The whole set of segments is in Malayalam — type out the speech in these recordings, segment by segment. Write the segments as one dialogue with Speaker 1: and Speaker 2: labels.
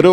Speaker 1: ഒരു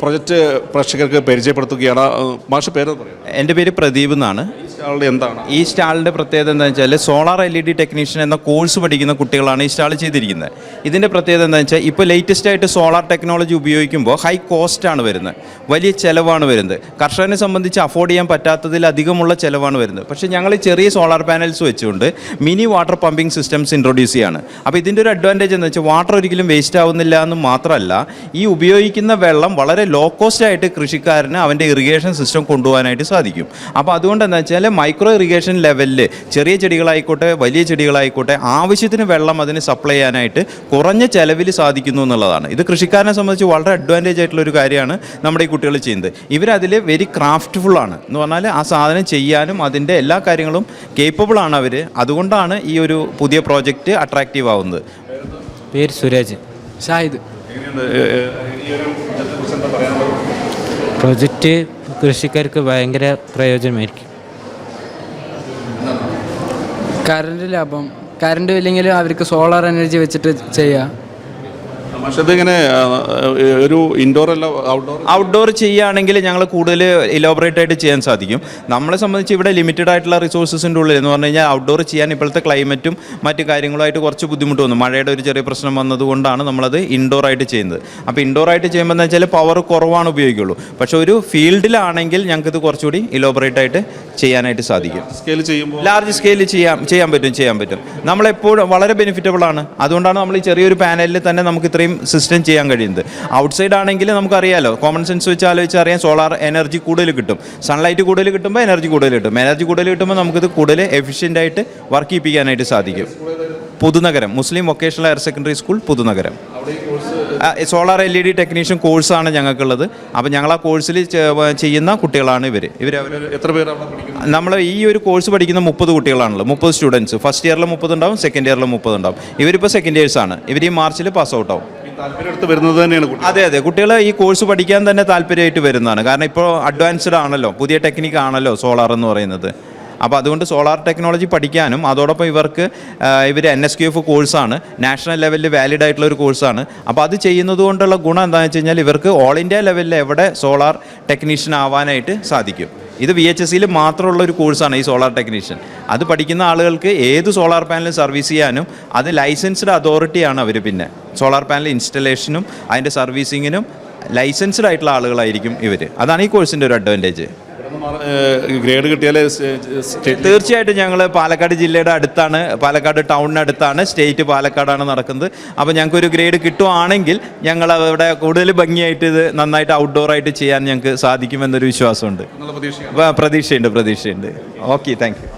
Speaker 1: പ്രൊജക്റ്റ് പ്രേക്ഷകർക്ക് പരിചയപ്പെടുത്തുകയാണ്. മാഷ പേര്
Speaker 2: എന്റെ പേര് പ്രദീപ് എന്നാണ്.
Speaker 1: ഈ സ്റ്റാളുടെ എന്താണ്?
Speaker 2: ഈ സ്റ്റാളിന്റെ പ്രത്യേകത എന്താണെന്ന് വെച്ചാൽ solar L E D technician എന്ന കോഴ്സ് പഠിക്കുന്ന കുട്ടികളാണ് ഈ സ്റ്റാൾ ചെയ്തിരിക്കുന്നത്. ഇതിന്റെ പ്രത്യേകത എന്താണെന്ന് വെച്ചാൽ ഇപ്പോൾ ലേറ്റസ്റ്റ് ആയിട്ട് സോളാർ ടെക്നോളജി ഉപയോഗിക്കുമ്പോൾ ഹൈ കോസ്റ്റാണ് വരുന്നത്. വലിയ ചിലവാണ് വരുന്നത്. കർഷകനെ സംബന്ധിച്ച് അഫോർഡ് ചെയ്യാൻ പറ്റാത്തതിൽ അധികമുള്ള ചിലവാണ് വരുന്നത്. പക്ഷേ ഞങ്ങൾ ചെറിയ സോളാർ പാനൽസ് വെച്ചുകൊണ്ട് mini water pumping systems introduce ചെയ്യാണ്. അപ്പോൾ ഇതിന്റെ ഒരു അഡ്വാന്റേജ് എന്ന് വെച്ചാൽ വാട്ടർ ഒരിക്കലും വേസ്റ്റ് ആവുന്നില്ല എന്ന് മാത്രമല്ല ഈ ഉപയോഗിക്കുന്ന വെള്ളം വളരെ ലോ കോസ്റ്റ് ആയിട്ട് കൃഷിക്കാരന് അവന്റെ ഇറിഗേഷൻ സിസ്റ്റം കൊണ്ടുപോകാനായിട്ട് സാധിക്കും. അപ്പോൾ അതുകൊണ്ട് എന്താ വെച്ചാൽ മൈക്രോ ഇറിഗേഷൻ ലെവലിൽ ചെറിയ ചെടികളായിക്കോട്ടെ വലിയ ചെടികളായിക്കോട്ടെ ആവശ്യത്തിന് വെള്ളം അതിന് സപ്ലൈ ചെയ്യാനായിട്ട് കുറഞ്ഞ ചെലവിൽ സാധിക്കുന്നു എന്നുള്ളതാണ്. ഇത് കൃഷിക്കാരനെ സംബന്ധിച്ച് വളരെ അഡ്വാന്റേജ് ആയിട്ടുള്ള ഒരു കാര്യമാണ് നമ്മുടെ ഈ കുട്ടികൾ ചെയ്യുന്നത്. ഇവരതിൽ വെരി ക്രാഫ്റ്റ്ഫുൾ ആണ്. എന്ന് പറഞ്ഞാൽ ആ സാധനം ചെയ്യാനും അതിന്റെ എല്ലാ കാര്യങ്ങളും കേപ്പബിൾ ആണ് അവർ അതുകൊണ്ടാണ് ഈ ഒരു പുതിയ പ്രോജക്റ്റ് അട്രാക്റ്റീവ് ആവുന്നത്.
Speaker 3: പേര് സുരേജ്.
Speaker 4: ഷാഹിദ്.
Speaker 3: പ്രൊജക്റ്റ് കൃഷിക്കാർക്ക് ഭയങ്കര പ്രയോജനമായിരിക്കും.
Speaker 4: കറണ്ട് ലാഭം കറണ്ട് ഇല്ലെങ്കിൽ അവർക്ക് സോളാർ എനർജി വെച്ചിട്ട് ചെയ്യാം.
Speaker 1: പക്ഷേ ഇതിങ്ങനെ ഒരു ഇൻഡോർ അല്ല ഔട്ട്ഡോർ
Speaker 2: ഔട്ട്ഡോർ ചെയ്യുകയാണെങ്കിൽ ഞങ്ങൾ കൂടുതൽ ഇലോബറേറ്റ് ആയിട്ട് ചെയ്യാൻ സാധിക്കും. നമ്മളെ സംബന്ധിച്ച് ഇവിടെ ലിമിറ്റഡ് ആയിട്ടുള്ള റിസോഴ്സസിന്റെ ഉള്ളിൽ എന്ന് പറഞ്ഞു കഴിഞ്ഞാൽ ഔട്ട്ഡോർ ചെയ്യാൻ ഇപ്പോഴത്തെ ക്ലൈമറ്റും മറ്റു കാര്യങ്ങളുമായിട്ട് കുറച്ച് ബുദ്ധിമുട്ട് വന്നു. മഴയുടെ ഒരു ചെറിയ പ്രശ്നം വന്നതുകൊണ്ടാണ് നമ്മളത് ഇൻഡോർ ആയിട്ട് ചെയ്യുന്നത്. അപ്പോൾ ഇൻഡോർ ആയിട്ട് ചെയ്യുമ്പോൾ എന്ന് വെച്ചാൽ പവർ കുറവാണ് ഉപയോഗിക്കുള്ളൂ പക്ഷേ ഒരു ഫീൽഡിലാണെങ്കിൽ ഇത് കുറച്ചുകൂടി ഇലോബറേറ്റ് ആയിട്ട് ചെയ്യാനായിട്ട് സാധിക്കും.
Speaker 1: സ്കെയിൽ ചെയ്യുമ്പോൾ?
Speaker 2: ലാർജ് സ്കെയിലിൽ ചെയ്യാം ചെയ്യാൻ പറ്റും ചെയ്യാൻ പറ്റും. നമ്മളെപ്പോഴും വളരെ ബെനിഫിറ്റബിൾ ആണ്. അതുകൊണ്ടാണ് നമ്മൾ ഈ ചെറിയൊരു പാനലിൽ തന്നെ നമുക്ക് ഇത്രയും സിസ്റ്റം ചെയ്യാൻ കഴിയുന്നത്. ഔട്ട്സൈഡ് ആണെങ്കിൽ നമുക്കറിയാലോ കോമൺ സെൻസ് വെച്ച് ആലോചിച്ച് അറിയാം സോളാർ എനർജി കൂടുതൽ കിട്ടും. സൺലൈറ്റ് കൂടുതൽ കിട്ടുമ്പോൾ എനർജി കൂടുതൽ കിട്ടും. എനർജി കൂടുതൽ കിട്ടുമ്പോൾ നമുക്കിത് കൂടുതൽ എഫിഷ്യന്റ് ആയിട്ട് വർക്ക് ചെയ്യിപ്പിക്കാനായിട്ട് സാധിക്കും. Puthunagaram Muslim vocational higher secondary school Puthunagaram. Solar L E D technician കോഴ്സാണ് ഞങ്ങൾക്കുള്ളത്. അപ്പോൾ ഞങ്ങൾ ആ കോഴ്സിൽ ചെയ്യുന്ന കുട്ടികളാണ് ഇവർ ഇവർ
Speaker 1: എത്ര പേര് അവിടെ
Speaker 2: നമ്മൾ ഈ ഒരു കോഴ്സ് പഠിക്കുന്ന മുപ്പത് കുട്ടികളാണല്ലോ മുപ്പത് സ്റ്റുഡൻസ് ഫസ്റ്റ് ഇയറിൽ മുപ്പത് ഉണ്ടാവും സെക്കൻഡ് ഇയറിൽ മുപ്പത് ഉണ്ടാവും. ഇവരിപ്പോൾ സെക്കൻഡ് ഇയേഴ്സാണ് ഇവർ ഈ മാർച്ചിൽ പാസ് ഔട്ട് ആവും.
Speaker 1: വരുന്നത് തന്നെയാണ്
Speaker 2: അതെ അതെ. കുട്ടികൾ ഈ കോഴ്സ് പഠിക്കാൻ തന്നെ താല്പര്യമായിട്ട് വരുന്നതാണ്. കാരണം ഇപ്പോൾ അഡ്വാൻസ്ഡ് ആണല്ലോ. പുതിയ ടെക്നിക്ക് ആണല്ലോ സോളാർ എന്ന് പറയുന്നത്. അപ്പോൾ അതുകൊണ്ട് സോളാർ ടെക്നോളജി പഠിക്കാനും അതോടൊപ്പം ഇവർക്ക് ഇവർ എൻ എസ് ക്യു എഫ് കോഴ്സാണ് നാഷണൽ ലെവലിൽ വാലിഡ് ആയിട്ടുള്ള ഒരു കോഴ്സാണ് അപ്പോൾ അത് ചെയ്യുന്നത് കൊണ്ടുള്ള ഗുണം എന്താണെന്ന് വെച്ച് കഴിഞ്ഞാൽ ഇവർക്ക് ഓൾ ഇന്ത്യ ലെവലിൽ എവിടെ സോളാർ ടെക്നീഷ്യൻ ആവാനായിട്ട് സാധിക്കും. ഇത് വി എച്ച് എസ് സിയിൽ മാത്രമുള്ള ഒരു കോഴ്സാണ് ഈ സോളാർ ടെക്നീഷ്യൻ. അത് പഠിക്കുന്ന ആളുകൾക്ക് ഏത് സോളാർ പാനലും സർവീസ് ചെയ്യാനും അത് ലൈസൻസ്ഡ് അതോറിറ്റിയാണ് അവർ പിന്നെ. സോളാർ പാനൽ ഇൻസ്റ്റലേഷനും അതിന്റെ സർവീസിങ്ങിനും ലൈസൻസ്ഡ് ആയിട്ടുള്ള ആളുകളായിരിക്കും ഇവർ അതാണ് ഈ കോഴ്സിന്റെ ഒരു അഡ്വാന്റേജ്.
Speaker 1: ഗ്രേഡ് കിട്ടിയാലേ
Speaker 2: തീർച്ചയായിട്ടും ഞങ്ങൾ പാലക്കാട് ജില്ലയുടെ അടുത്താണ്. പാലക്കാട് ടൗണിന് അടുത്താണ്. സ്റ്റേറ്റ് പാലക്കാടാണ് നടക്കുന്നത്. അപ്പോൾ ഞങ്ങൾക്ക് ഒരു ഗ്രേഡ് കിട്ടുവാണെങ്കിൽ ഞങ്ങൾ അവിടെ കൂടുതൽ ഭംഗിയായിട്ട് ഇത് നന്നായിട്ട് ഔട്ട്ഡോർ ആയിട്ട് ചെയ്യാൻ ഞങ്ങൾക്ക് സാധിക്കുമെന്നൊരു വിശ്വാസമുണ്ട്. പ്രതീക്ഷയുണ്ട് പ്രതീക്ഷയുണ്ട്. Okay thank you.